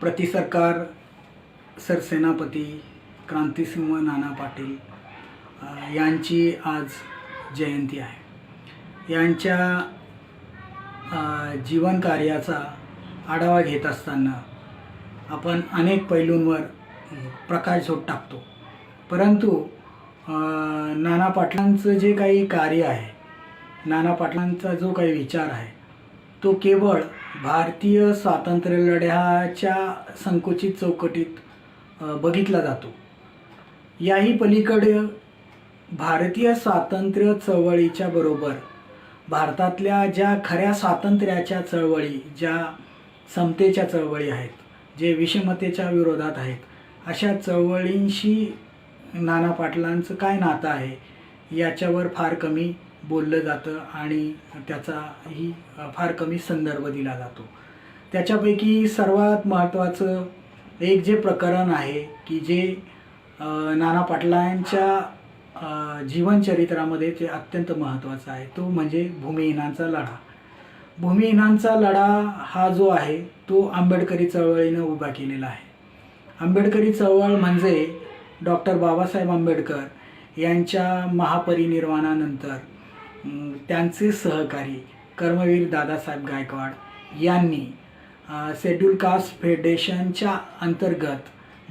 प्रतिसरकार सरसेनापती क्रांतिसिंह नाना पाटील यांची आज जयंती आहे. यांच्या जीवनकार्याचा आढावा घेत असताना आपण अनेक पैलूंवर प्रकाश झोत टाकतो. परंतु नाना पाटलांचं जे काही कार्य आहे नाना पाटलांचा जो काही विचार आहे तो केवळ भारतीय स्वातंत्र्यलढ्याच्या संकुचित चौकटीत बघितला जातो. याही पलीकडे भारतीय स्वातंत्र्य चळवळीच्या बरोबर भारतातल्या ज्या खऱ्या स्वातंत्र्याच्या चळवळी ज्या समतेच्या चळवळी आहेत जे विषमतेच्या विरोधात आहेत अशा चळवळींशी नाना पाटलांचं काय नातं आहे याच्यावर फार कमी बोललं जातं आणि त्याचाही फार कमी संदर्भ दिला जातो. त्याच्यापैकी सर्वात महत्त्वाचं एक जे प्रकरण आहे की जे नाना पाटलांच्या जीवनचरित्रामध्ये ते अत्यंत महत्त्वाचं आहे तो म्हणजे भूमिहीनांचा लढा. भूमिहीनांचा लढा हा जो आहे तो आंबेडकरी चळवळीनं उभा केलेला आहे. आंबेडकरी चळवळ म्हणजे डॉक्टर बाबासाहेब आंबेडकर यांच्या महापरिनिर्वाणानंतर त्यांचे सहकारी कर्मवीर दादासाहेब गायकवाड यांनी शेड्यूल कास्ट फेडरेशनच्या अंतर्गत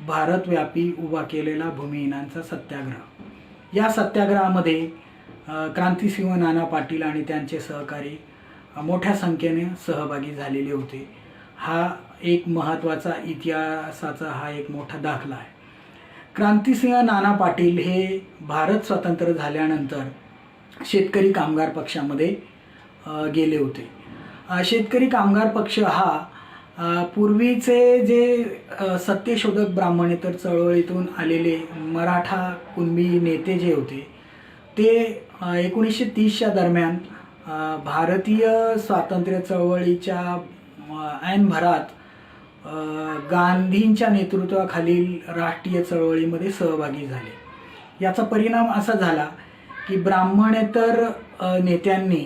भारतव्यापी उभा केलेला भूमिहीनांचा सत्याग्रह. या सत्याग्रहामध्ये क्रांतिसिंह नाना पाटील आणि त्यांचे सहकारी मोठ्या संख्येने सहभागी झालेले होते. हा एक महत्त्वाचा इतिहासाचा हा एक मोठा दाखला आहे. क्रांतिसिंह नाना पाटील हे भारत स्वतंत्र झाल्यानंतर शेतकरी कामगार पक्षामध्ये गेले होते. शेतकरी कामगार पक्ष हा पूर्वीचे जे सत्यशोधक ब्राह्मणेतर चळवळीतून आलेले मराठा कुणबी नेते जे होते ते एकोणीसशे तीसच्या दरम्यान भारतीय स्वातंत्र्य चळवळीच्या ऐनभरात गांधींच्या नेतृत्वाखालील राष्ट्रीय चळवळीमध्ये सहभागी झाले. याचा परिणाम असा झाला की ब्राह्मणेतर नेत्यांनी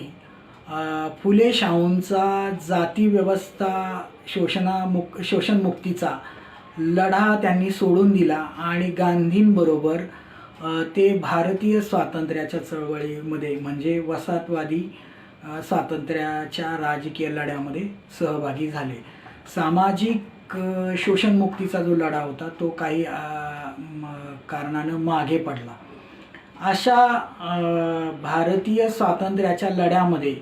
फुले शाहूंचा जाती व्यवस्था शोषणामुक शोषणमुक्तीचा लढा त्यांनी सोडून दिला आणि गांधींबरोबर ते भारतीय स्वातंत्र्याच्या चळवळीमध्ये म्हणजे वसाहतवादी स्वातंत्र्याच्या राजकीय लढ्यामध्ये सहभागी झाले. सामाजिक शोषणमुक्तीचा जो लढा होता तो काही म, कारणानं मागे पडला. अशा भारतीय स्वातंत्र्याच्या लढ्यामध्ये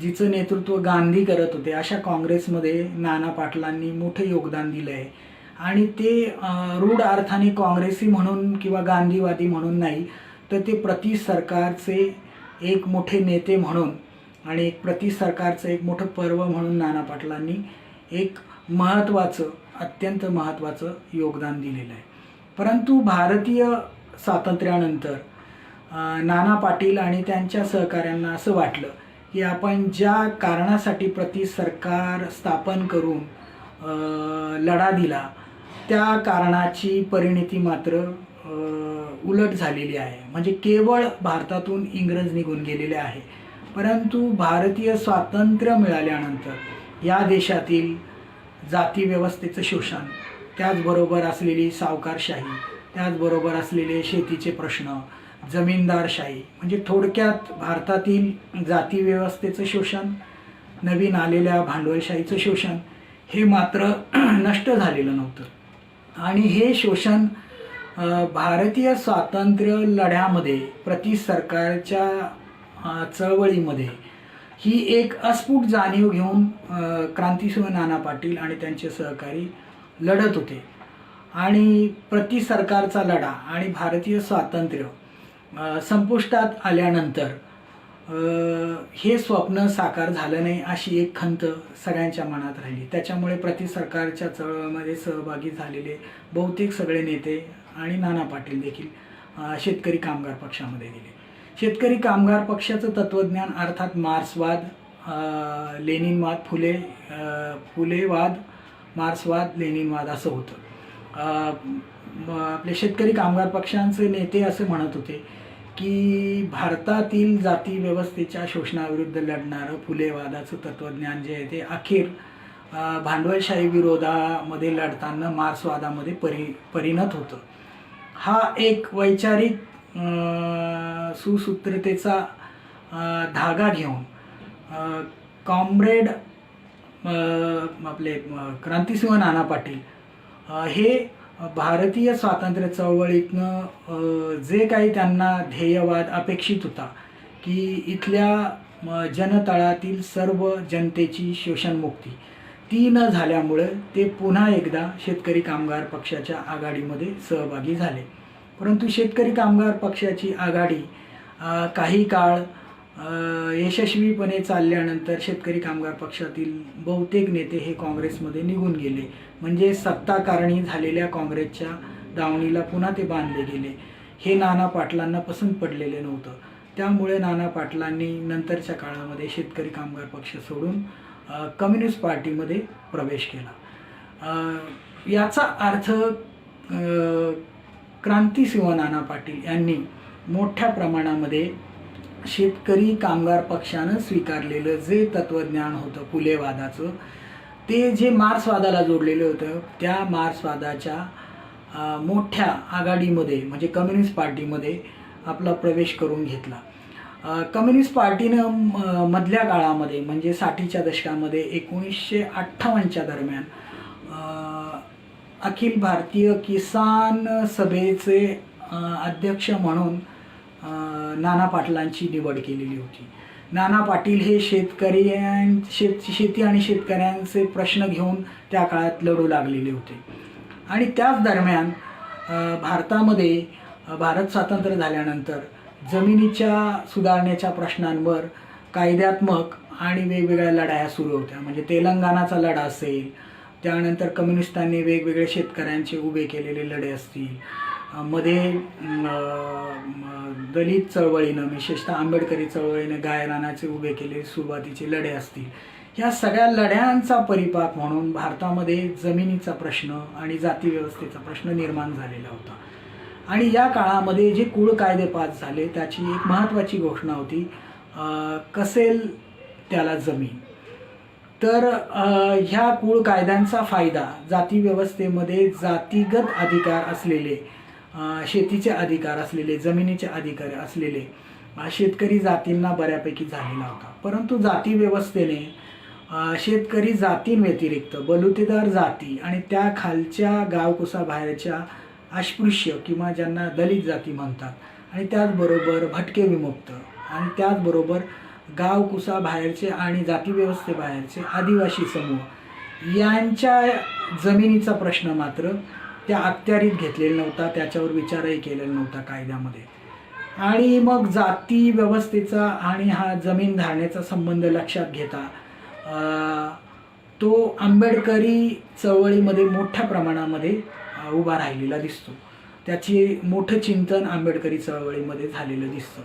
जिचं नेतृत्व गांधी करत होते अशा काँग्रेसमध्ये नाना पाटलांनी मोठं योगदान दिलं आहे आणि ते रूढ अर्थाने काँग्रेसी म्हणून किंवा गांधीवादी म्हणून नाही तर ते प्रति सरकारचे एक मोठे नेते म्हणून आणि एक प्रति सरकारचं एक मोठं पर्व म्हणून नाना पाटलांनी एक महत्त्वाचं अत्यंत महत्त्वाचं योगदान दिलेलं आहे. परंतु भारतीय स्वातंत्र्यानंतर नाना पाटील आणि त्यांच्या सहकाऱ्यांना असं वाटलं की आपण ज्या कारणासाठी प्रति सरकार स्थापन करून लढा दिला त्या कारणाची परिणिती मात्र उलट झालेली आहे. म्हणजे केवळ भारतातून इंग्रज निघून गेलेले आहे. परंतु भारतीय स्वातंत्र्य मिळाल्यानंतर या देशातील जातीव्यवस्थेचं शोषण त्याचबरोबर असलेली सावकारशाही त्याचबरोबर असलेले शेतीचे प्रश्न जमीनदारशाही म्हणजे थोडक्यात भारतातील जाती व्यवस्थेचं शोषण नवीन आलेल्या भांडवलशाहीचं शोषण हे मात्र नष्ट झालेलं नव्हतं. आणि हे शोषण भारतीय स्वातंत्र्य लढ्यामध्ये प्रति सरकारच्या चळवळीमध्ये ही एक अस्फुट जाणीव घेऊन क्रांतीसिंह नाना पाटील आणि त्यांचे सहकारी लढत होते. आणि प्रति सरकारचा लढा आणि भारतीय स्वातंत्र्य संपुष्टात आल्यानंतर हे स्वप्न साकार झालं नाही अशी एक खंत सगळ्यांच्या मनात राहिली. त्याच्यामुळे प्रति सरकारच्या चळवळीमध्ये सहभागी झालेले बहुतेक सगळे नेते आणि नाना पाटील देखील शेतकरी कामगार पक्षामध्ये गेले. शेतकरी कामगार पक्षाचं तत्त्वज्ञान अर्थात मार्क्सवाद लेनिनवाद फुले फुलेवाद मार्क्सवाद लेनिनवाद असं होतं. आपले शेतकरी कामगार पक्षांचे नेते असे म्हणत होते की भारतातील जाती व्यवस्थेच्या शोषणाविरुद्ध लढणारं फुलेवादाचं तत्त्वज्ञान जे आहे ते अखेर भांडवलशाही विरोधामध्ये लढताना मार्क्सवादामध्ये परि परिणत होतं. हा एक वैचारिक सुसूत्रतेचा धागा घेऊन कॉम्रेड आपले क्रांतिसिंह नाना पाटील हे भारतीय स्वातंत्र्य चळवळीतनं जे काही त्यांना ध्येयवाद अपेक्षित होता की इथल्या जनतळातील सर्व जनतेची शोषणमुक्ती ती न झाल्यामुळे ते पुन्हा एकदा शेतकरी कामगार पक्षाच्या आघाडीमध्ये सहभागी झाले. परंतु शेतकरी कामगार पक्षाची आघाडी काही काळ यशस्वीपणे चालल्यानंतर शेतकरी कामगार पक्षातील बहुतेक नेते हे काँग्रेसमध्ये निघून गेले. म्हणजे सत्ताकारणी झालेल्या काँग्रेसच्या दावणीला पुन्हा ते बांधले गेले. हे नाना पाटलांना पसंत पडलेले नव्हतं. त्यामुळे नाना पाटलांनी नंतरच्या काळामध्ये शेतकरी कामगार पक्ष सोडून कम्युनिस्ट पार्टीमध्ये प्रवेश केला. याचा अर्थ क्रांतिसिंह नाना पाटील यांनी मोठ्या प्रमाणामध्ये शेतकरी कामगार पक्षानं स्वीकारलेलं जे तत्त्वज्ञान होतं फुलेवादाचं ते जे मार्क्सवादाला जोडलेलं होतं त्या मार्क्सवादाच्या मोठ्या आघाडीमध्ये म्हणजे कम्युनिस्ट पार्टीमध्ये आपला प्रवेश करून घेतला. कम्युनिस्ट पार्टीनं मधल्या काळामध्ये म्हणजे साठीच्या दशकामध्ये एकोणीसशे अठ्ठावन्नच्या दरम्यान अखिल भारतीय किसान सभेचे अध्यक्ष म्हणून नाना पाटलांची निवड केलेली होती. नाना पाटील हे शेतकऱ्यां शेत शेती आणि शेतकऱ्यांचे प्रश्न घेऊन त्या काळात लढू लागलेले होते. आणि त्याच दरम्यान भारतामध्ये भारत स्वातंत्र्य झाल्यानंतर जमिनीच्या सुधारण्याच्या प्रश्नांवर कायद्यात्मक आणि वेगवेगळ्या लढाया सुरू होत्या. म्हणजे तेलंगणाचा लढा असेल त्यानंतर कम्युनिस्टांनी वेगवेगळे शेतकऱ्यांचे उभे केलेले लढे असतील मध्ये दलित चळवळीनं विशेषतः आंबेडकरी चळवळीनं गायरानाचे उभे केले सुरुवातीचे लढे असतील. ह्या सगळ्या लढ्यांचा परिपाक म्हणून भारतामध्ये जमिनीचा प्रश्न आणि जाती व्यवस्थेचा प्रश्न निर्माण झालेला होता. आणि या काळामध्ये जे कुळ कायदे पास झाले त्याची एक महत्त्वाची घोषणा होती कसेल त्याला जमीन. तर ह्या कुळ कायद्यांचा फायदा जाती व्यवस्थेमध्ये जातीगत अधिकार असलेले शेतीचे अधिकार असलेले जमिनीचे अधिकार असलेले शेतकरी जातींना बऱ्यापैकी झालेला होता. परंतु जाती व्यवस्थेने शेतकरी जातींव्यतिरिक्त बलुतेदार जाती आणि त्या खालच्या गावकुसाबाहेरच्या अस्पृश्य किंवा ज्यांना दलित जाती म्हणतात आणि त्याचबरोबर भटके विमुक्त आणि त्याचबरोबर गावकुसाबाहेरचे बाहेरचे आणि जातीव्यवस्थेबाहेरचे आदिवासी समूह यांच्या जमिनीचा प्रश्न मात्र त्या अखत्यारीत घेतलेला नव्हता त्याच्यावर विचारही केलेला नव्हता कायद्यामध्ये. आणि मग जाती व्यवस्थेचा आणि हा जमीन धारण्याचा संबंध लक्षात घेता तो आंबेडकरी चळवळीमध्ये मोठ्या प्रमाणामध्ये उभा राहिलेला दिसतो. त्याची मोठं चिंतन आंबेडकरी चळवळीमध्ये झालेलं दिसतं.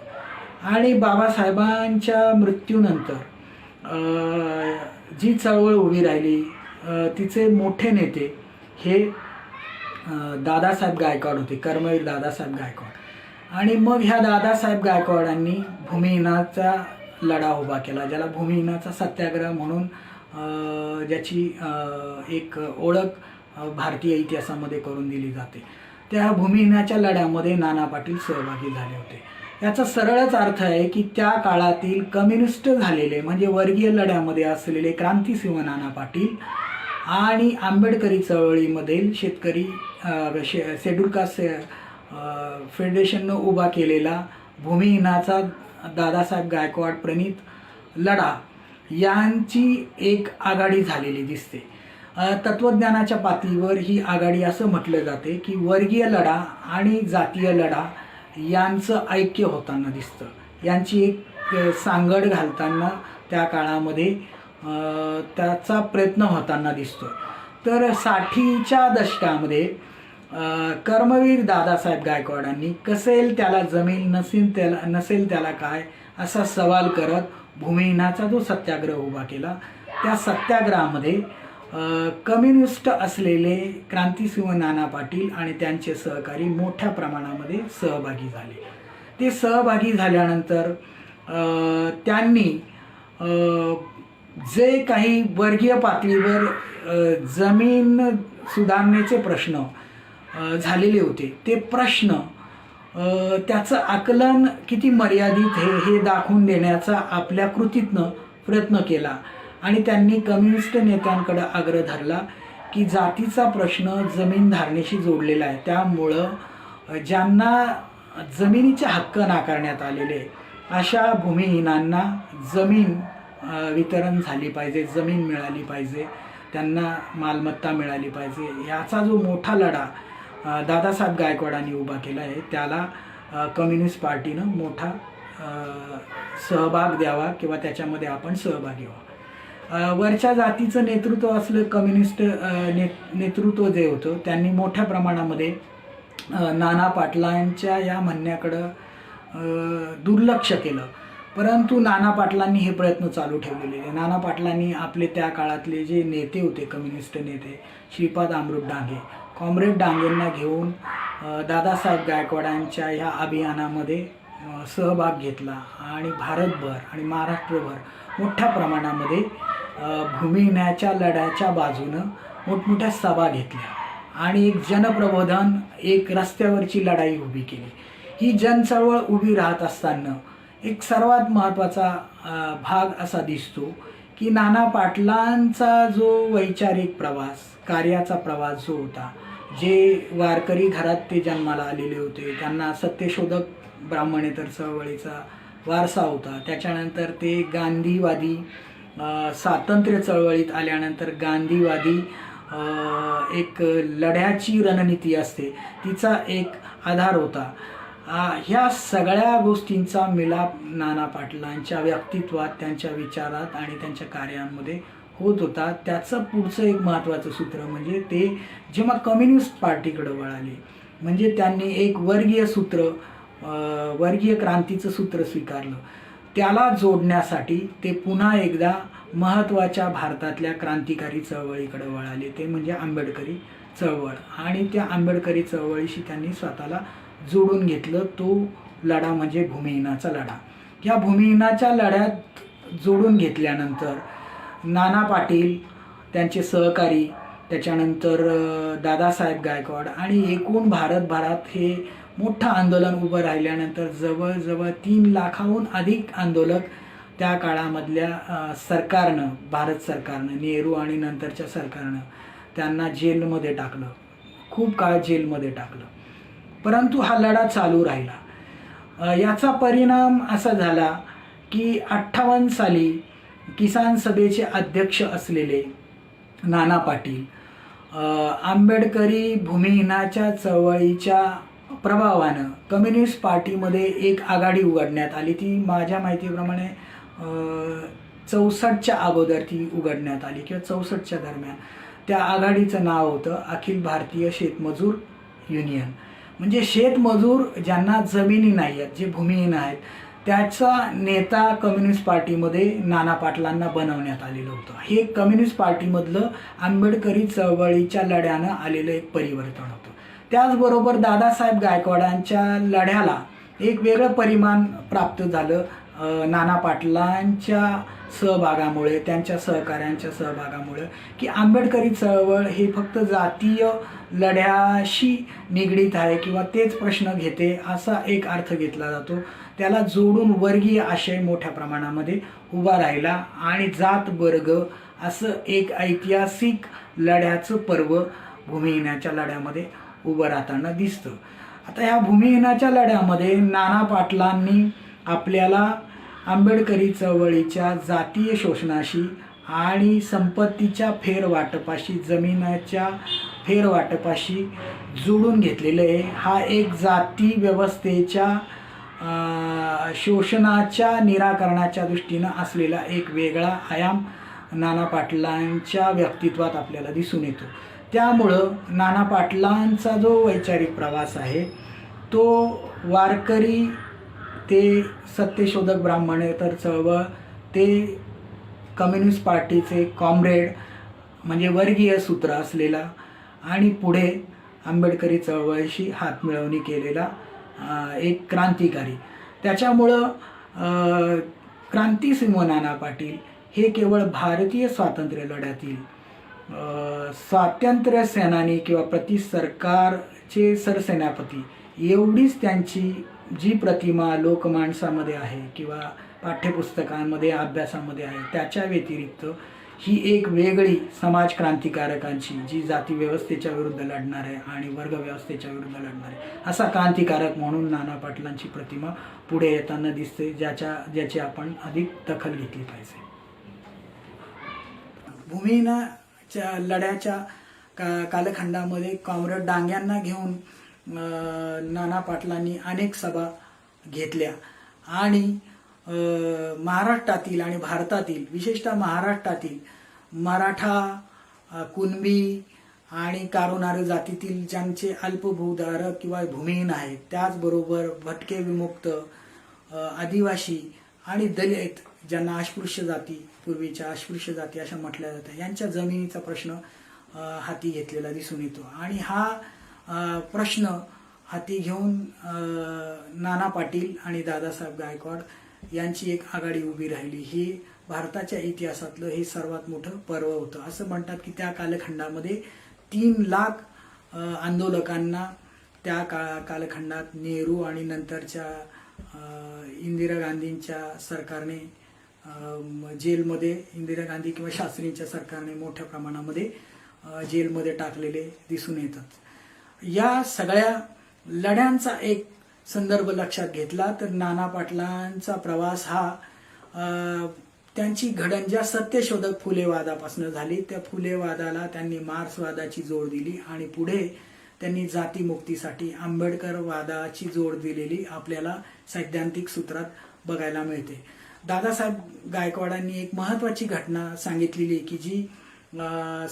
आणि बाबासाहेबांच्या मृत्यूनंतर जी चळवळ उभी राहिली तिचे मोठे नेते हे दादासाहेब गायकवाड होते कर्मवीर दादासाहेब गायकवाड. आणि मग ह्या दादासाहेब गायकवाडांनी भूमिहीनाचा लढा उभा केला ज्याला भूमिहीनाचा सत्याग्रह म्हणून ज्याची एक ओळख भारतीय इतिहासामध्ये करून दिली जाते. त्या भूमिहीनाच्या लढ्यामध्ये नाना पाटील सहभागी झाले होते. याचा सरळच अर्थ आहे की त्या काळातील कम्युनिस्ट झालेले म्हणजे वर्गीय लढ्यामध्ये असलेले क्रांतिसिंह नाना पाटील आणि आंबेडकरी चळवळीमधील शेतकरी शे शेड्यूल कास्ट फेडरेशननं उभा केलेला भूमिहीनाचा दादासाहेब गायकवाड प्रणित लढा यांची एक आघाडी झालेली दिसते. तत्त्वज्ञानाच्या पातळीवर ही आघाडी असं म्हटलं जाते की वर्गीय लढा आणि जातीय लढा यांचं ऐक्य होताना दिसतं. यांची एक सांगड घालताना त्या काळामध्ये त्याचा प्रयत्न होताना दिसतो तर साठीच्या दशकामध्ये कर्मवीर दादासाहेब गायकवाडांनी कसेल त्याला जमीन नसेल त्याला नसेल त्याला काय असा सवाल करत भूमिहीनाचा जो सत्याग्रह उभा केला त्या सत्याग्रहामध्ये कम्युनिस्ट असलेले क्रांतिसिंह नाना पाटील आणि त्यांचे सहकारी मोठ्या प्रमाणामध्ये सहभागी झाले. ते सहभागी झाल्यानंतर त्यांनी जे काही वर्गीय पातळीवर जमीन सुधारणेचे प्रश्न झालेले होते. ते प्रश्न त्याचं आकलन किती मर्यादित हे हे दाखवून देण्याचा आपल्या कृतीतनं प्रयत्न केला. आणि त्यांनी कम्युनिस्ट नेत्यांकडे आग्रह धरला की जातीचा प्रश्न जमीन धारणेशी जोडलेला आहे. त्यामुळं ज्यांना जमिनीचे हक्क नाकारण्यात आलेले अशा भूमिहीनांना जमीन वितरण झाली पाहिजे जमीन मिळाली पाहिजे त्यांना मालमत्ता मिळाली पाहिजे. याचा जो मोठा लढा दादासाहेब गायकवाडांनी उभा केला आहे त्याला कम्युनिस्ट पार्टीनं मोठा सहभाग द्यावा किंवा त्याच्यामध्ये आपण सहभागी व्हावा. वरच्या जातीचं नेतृत्व असलं कम्युनिस्ट ने नेतृत्व जे होतं त्यांनी मोठ्या प्रमाणामध्ये नाना पाटलांच्या या म्हणण्याकडं दुर्लक्ष केलं. परंतु नाना पाटलांनी हे प्रयत्न चालू ठेवलेले आहे. नाना पाटलांनी आपले त्या काळातले जे नेते होते कम्युनिस्ट नेते श्रीपाद अमृत डांगे कॉम्रेड डांगेंना घेऊन दादासाहेब गायकवाडांच्या ह्या अभियानामध्ये सहभाग घेतला आणि भारतभर आणि महाराष्ट्रभर मोठ्या प्रमाणामध्ये भूमिन्याच्या लढ्याच्या बाजूनं मोठमोठ्या सभा घेतल्या आणि एक जनप्रबोधन एक रस्त्यावरची लढाई उभी केली ही जनचळवळ उभी राहत असताना एक सर्वात महत्त्वाचा भाग असा दिसतो की नाना पाटलांचा जो वैचारिक प्रवास कार्याचा प्रवास जो होता जे वारकरी घरात ते जन्माला आलेले होते त्यांना सत्यशोधक ब्राह्मणेतर चळवळीचा वारसा होता. त्याच्यानंतर ते गांधीवादी स्वातंत्र्य चळवळीत आल्यानंतर गांधीवादी एक लढ्याची रणनीती असते. तिचा एक आधार होता. ह्या सगळ्या गोष्टींचा मिलाप नाना पाटलांच्या व्यक्तित्वात त्यांच्या विचारात आणि त्यांच्या कार्यांमध्ये होत होता. त्याचं पुढचं एक महत्त्वाचं सूत्र म्हणजे ते जेव्हा कम्युनिस्ट पार्टीकडे वळाले म्हणजे त्यांनी एक वर्गीय सूत्र वर्गीय क्रांतीचं सूत्र स्वीकारलं. त्याला जोडण्यासाठी ते पुन्हा एकदा महत्त्वाच्या भारतातल्या क्रांतिकारी चळवळीकडे वळाले. ते म्हणजे आंबेडकरी चळवळ. आणि त्या आंबेडकरी चळवळीशी त्यांनी स्वतःला जोडून घेतलं तो लढा म्हणजे भूमिहीनाचा लढा. या भूमिहीनाच्या लढ्यात जोडून घेतल्यानंतर नाना पाटील त्यांचे सहकारी त्याच्यानंतर दादासाहेब गायकवाड आणि एकूण भारतभरात हे मोठं आंदोलन उभं राहिल्यानंतर जवळजवळ तीन लाखाहून अधिक आंदोलक त्या काळामधल्या सरकारनं भारत सरकारनं नेहरू आणि नंतरच्या सरकारनं त्यांना जेलमध्ये टाकलं. खूप काळ जेलमध्ये टाकलं. परंतु हा लढा चालू राहिला. याचा परिणाम असा झाला की अठ्ठावन्न साली किसान सभेचे अध्यक्ष असलेले नाना पाटील आंबेडकरी भूमिहीनाच्या चळवळीच्या प्रभावानं कम्युनिस्ट पार्टीमध्ये एक आघाडी उघडण्यात आली. ती माझ्या माहितीप्रमाणे चौसष्टच्या अगोदर ती उघडण्यात आली किंवा चौसष्टच्या दरम्यान. त्या आघाडीचं नाव होतं अखिल भारतीय शेतमजूर युनियन. म्हणजे शेतमजूर ज्यांना जमिनी नाही आहेत जे भूमिहीन आहेत त्याचा नेता कम्युनिस्ट पार्टीमध्ये नाना पाटलांना बनवण्यात आलेलं होतं. हे कम्युनिस्ट पार्टीमधलं आंबेडकरी चळवळीच्या लढ्यानं आलेलं एक परिवर्तन होतं. त्याचबरोबर दादासाहेब गायकवाडांच्या लढ्याला एक वेगळं परिमाण प्राप्त झालं. नाना पाटलांच्या सहभागामुळे त्यांच्या सहकाऱ्यांच्या सहभागामुळे की आंबेडकरी चळवळ हे फक्त जातीय लढ्याशी निगडीत आहे किंवा तेच प्रश्न घेते असा एक अर्थ घेतला जातो. त्याला जोडून वर्गीय आशय मोठ्या प्रमाणामध्ये उभा राहिला आणि जात वर्ग असं एक ऐतिहासिक लढ्याचं पर्व भूमिहीनाच्या लढ्यामध्ये उभं राहताना दिसतं. आता ह्या भूमिहीनाच्या लढ्यामध्ये नाना पाटलांनी आपल्याला आंबेडकरी चळवळीच्या जातीय शोषणाशी आणि संपत्तीच्या फेरवाटपाशी जमिनीच्या फेरवाटपाशी जोडून घेतलेलं आहे हा एक जाती व्यवस्थेच्या शोषणाच्या निराकरणाच्या दृष्टीनं असलेला एक वेगळा आयाम नाना पाटलांच्या व्यक्तित्वात आपल्याला दिसून येतो. त्यामुळं नाना पाटलांचा जो वैचारिक प्रवास आहे तो वारकरी ते सत्यशोधक ब्राह्मणेतर चळवळ ते कम्युनिस्ट पार्टीचे कॉम्रेड म्हणजे वर्गीय सूत्र असलेला आणि पुढे आंबेडकरी चळवळीशी हातमिळवणी केलेला एक क्रांतिकारी. त्याच्यामुळं क्रांती सिंह नाना पाटील हे केवळ भारतीय स्वातंत्र्य लढ्यातील स्वातंत्र्य सेनानी किंवा प्रति सरकारचे सरसेनापती एवढीच त्यांची जी प्रतिमा लोकमाणसामध्ये आहे किंवा पाठ्यपुस्तकांमध्ये अभ्यासामध्ये आहे त्याच्या व्यतिरिक्त ही एक वेगळी समाज क्रांतिकारकांची जी जाती व्यवस्थेच्या विरुद्ध लढणार आहे आणि वर्ग व्यवस्थेच्या विरुद्ध लढणार आहे असा क्रांतिकारक म्हणून नाना पाटलांची प्रतिमा पुढे येताना दिसते ज्याच्या ज्याची आपण अधिक दखल घेतली पाहिजे. भूमीनाच्या लढ्याच्या का कालखंडामध्ये कॉम्रेड डांग्यांना घेऊन नाना पाटलांनी अनेक सभा घेतल्या. आणि महाराष्ट्रातील आणि भारतातील विशेषतः महाराष्ट्रातील मराठा कुणबी आणि कारोनार जातीतील ज्यांचे अल्पभूधारक किंवा भूमिहीन आहेत त्याचबरोबर भटके विमुक्त आदिवासी आणि दलित ज्यांना अस्पृश्य जाती पूर्वीच्या अस्पृश्य जाती अशा म्हटल्या जातात यांच्या जमिनीचा प्रश्न हाती घेतलेला दिसून येतो. आणि हा प्रश्न हाती घेऊन नाना पाटील आणि दादासाहेब गायकवाड यांची एक आघाडी उभी राहिली. ही भारताच्या इतिहासातलं हे सर्वात मोठं पर्व होतं. असं म्हणतात की त्या कालखंडामध्ये तीन लाख आंदोलकांना त्या काळा कालखंडात नेहरू आणि नंतरच्या इंदिरा गांधींच्या सरकारने जेलमध्ये इंदिरा गांधी किंवा शास्त्रींच्या सरकारने मोठ्या प्रमाणामध्ये जेलमध्ये टाकलेले दिसून येतात. या सगळ्या लढ्यांचा एक संदर्भ लक्षात घेतला तर नाना पाटलांचा प्रवास हा त्यांची घडण सत्यशोधक फुलेवादापासून झाली त्या फुलेवादाला त्यांनी मार्क्सवादाची जोड दिली आणि पुढे त्यांनी जातीमुक्तीसाठी आंबेडकर वादाची जोड दिलेली आपल्याला सैद्धांतिक सूत्रात बघायला मिळते. दादासाहेब गायकवाडांनी एक महत्वाची घटना सांगितलेली की जी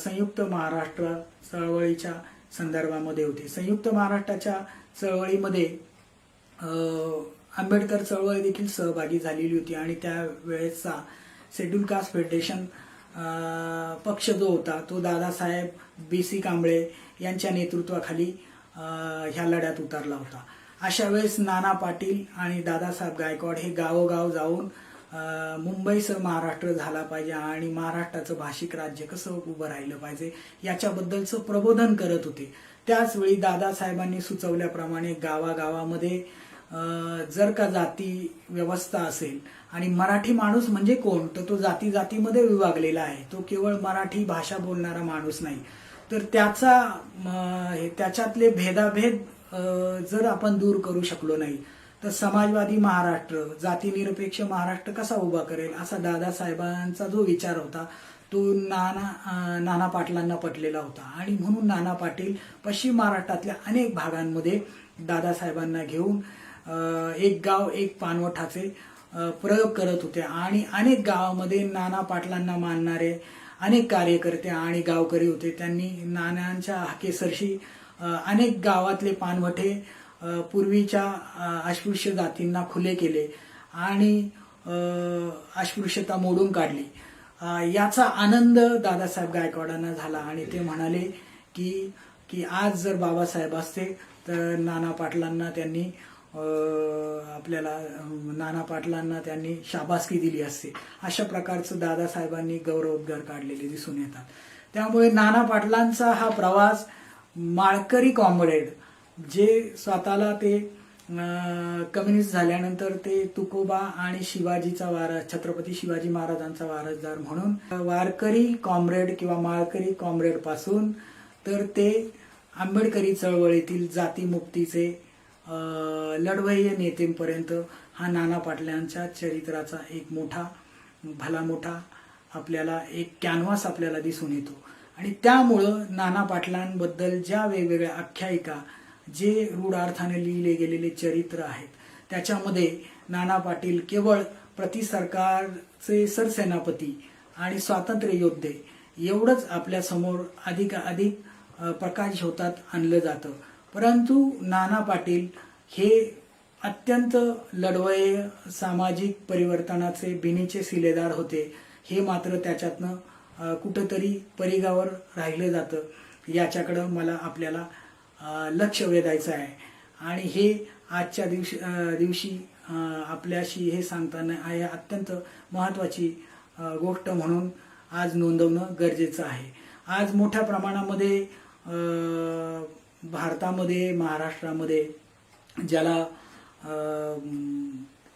संयुक्त महाराष्ट्र चळवळीच्या संदर्भामध्ये होते. संयुक्त महाराष्ट्राच्या चळवळीमध्ये आंबेडकर चळवळ देखील सहभागी झालेली होती आणि त्यावेळेसचा शेड्यूल कास्ट फेडरेशन पक्ष जो होता तो दादासाहेब बी सी कांबळे यांच्या नेतृत्वाखाली ह्या लढ्यात उतरला होता. अशा वेळेस नाना पाटील आणि दादासाहेब गायकवाड हे गावोगाव जाऊन मुंबईसह महाराष्ट्र झाला पाहिजे आणि महाराष्ट्राचं भाषिक राज्य कसं उभं राहिलं पाहिजे याच्याबद्दलचं प्रबोधन करत होते. त्याचवेळी दादासाहेबांनी सुचवल्याप्रमाणे गावागावामध्ये जर का जाती व्यवस्था असेल आणि मराठी माणूस म्हणजे कोण तर तो जाती जातीमध्ये विभागलेला आहे. तो केवळ मराठी भाषा बोलणारा माणूस नाही. तर त्याचा हे- त्याच्यातले भेदाभेद जर आपण दूर करू शकलो नाही तर समाजवादी महाराष्ट्र जातीनिरपेक्ष महाराष्ट्र कसा उभा करेल असा दादासाहेबांचा जो विचार होता तो नाना नाना पाटलांना पटलेला होता. आणि म्हणून नाना पाटील पश्चिम महाराष्ट्रातल्या अनेक भागांमध्ये दादासाहेबांना घेऊन एक गाव एक पानवठाचे प्रयोग करत होते. आणि अनेक गावामध्ये नाना पाटलांना मानणारे अनेक कार्यकर्ते आणि गावकरी होते. त्यांनी नानांच्या हाकेसरशी अनेक गावातले पानवठे पूर्वीच्या अस्पृश्य जातींना खुले केले आणि अस्पृश्यता मोडून काढली. याचा आनंद दादासाहेब गायकवाडांना झाला आणि ते म्हणाले की की आज जर बाबासाहेब असते तर नाना पाटलांना त्यांनी आपल्याला नाना पाटलांना त्यांनी शाबासकी दिली असते. अशा प्रकारचं दादासाहेबांनी गौरवोद्गार काढलेले दिसून येतात. त्यामुळे नाना पाटलांचा हा प्रवास माळकरी कॉम्रेड जे स्वतःला ते कम्युनिस्ट झाल्यानंतर ते तुकोबा आणि शिवाजीचा वारस छत्रपती शिवाजी महाराजांचा वारसदार म्हणून वारकरी कॉम्रेड किंवा माळकरी कॉम्रेडपासून तर ते आंबेडकरी चळवळीतील जातीमुक्तीचे अं, लढवय्ये नेतेपर्यंत हा नाना पाटलांच्या चरित्राचा एक मोठा भला मोठा आपल्याला एक कॅनव्हास आपल्याला दिसून येतो. आणि त्यामुळं नाना पाटलांबद्दल ज्या वेगवेगळ्या आख्यायिका जे रूढ अर्थाने लिहिले गेलेले चरित्र आहेत त्याच्यामध्ये नाना पाटील केवळ प्रति सरकारचे सरसेनापती आणि स्वातंत्र्य योद्धे एवढंच आपल्यासमोर अधिक प्रकाश होतात आणलं जातं. परंतु नाना पाटील हे अत्यंत लढवये सामाजिक परिवर्तनाचे बिनीचे सिलेदार होते. हे मात्र त्याच्यातनं कुठंतरी परिगावर राहिलं जातं. याच्याकडं मला आपल्याला लक्ष वेधायचं आहे. आणि हे आजच्या दिवशी दिवशी आपल्याशी हे सांगताना आहे अत्यंत महत्त्वाची गोष्ट म्हणून आज नोंदवणं गरजेचं आहे. आज मोठ्या प्रमाणामध्ये भारतामध्ये महाराष्ट्रामध्ये ज्याला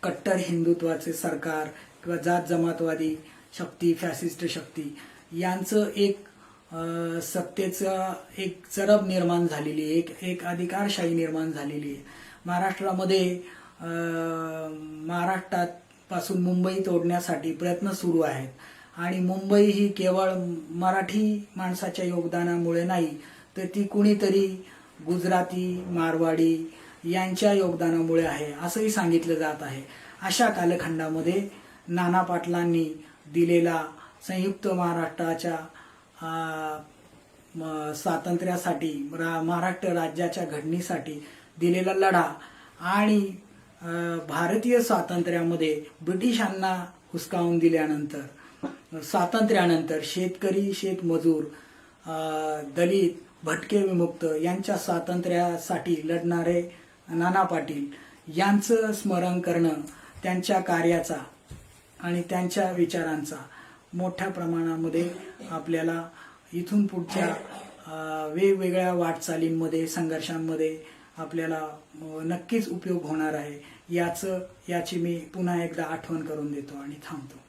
कट्टर हिंदुत्वाचे सरकार किंवा जात जमातवादी शक्ती फॅसिस्ट शक्ती यांचं एक सत्तेचं एक चरब निर्माण झालेली आहे. एक एक अधिकारशाही निर्माण झालेली आहे. महाराष्ट्रामध्ये महाराष्ट्रात पासून मुंबई तोडण्यासाठी प्रयत्न सुरू आहेत. आणि मुंबई ही केवळ मराठी माणसाच्या योगदानामुळे नाही तर ती कुणीतरी गुजराती मारवाडी यांच्या योगदानामुळे आहे असंही सांगितलं जात आहे. अशा कालखंडामध्ये नाना पाटलांनी दिलेला संयुक्त महाराष्ट्राच्या स्वातंत्र्यासाठी रा- महाराष्ट्र राज्याच्या घडणीसाठी दिलेला लढा आणि भारतीय स्वातंत्र्यामध्ये ब्रिटिशांना हुसकावून दिल्यानंतर स्वातंत्र्यानंतर शेतकरी शेतमजूर दलित भटके विमुक्त यांच्या स्वातंत्र्यासाठी लढणारे नाना पाटील यांचं स्मरण करणं त्यांच्या कार्याचा आणि त्यांच्या विचारांचा मोठ्या प्रमाणामध्ये आपल्याला इथून पुढच्या वेगवेगळ्या वाटचालींमध्ये संघर्षांमध्ये आपल्याला नक्कीच उपयोग होणार आहे. याचं याची मी पुन्हा एकदा आठवण करून देतो आणि थांबतो.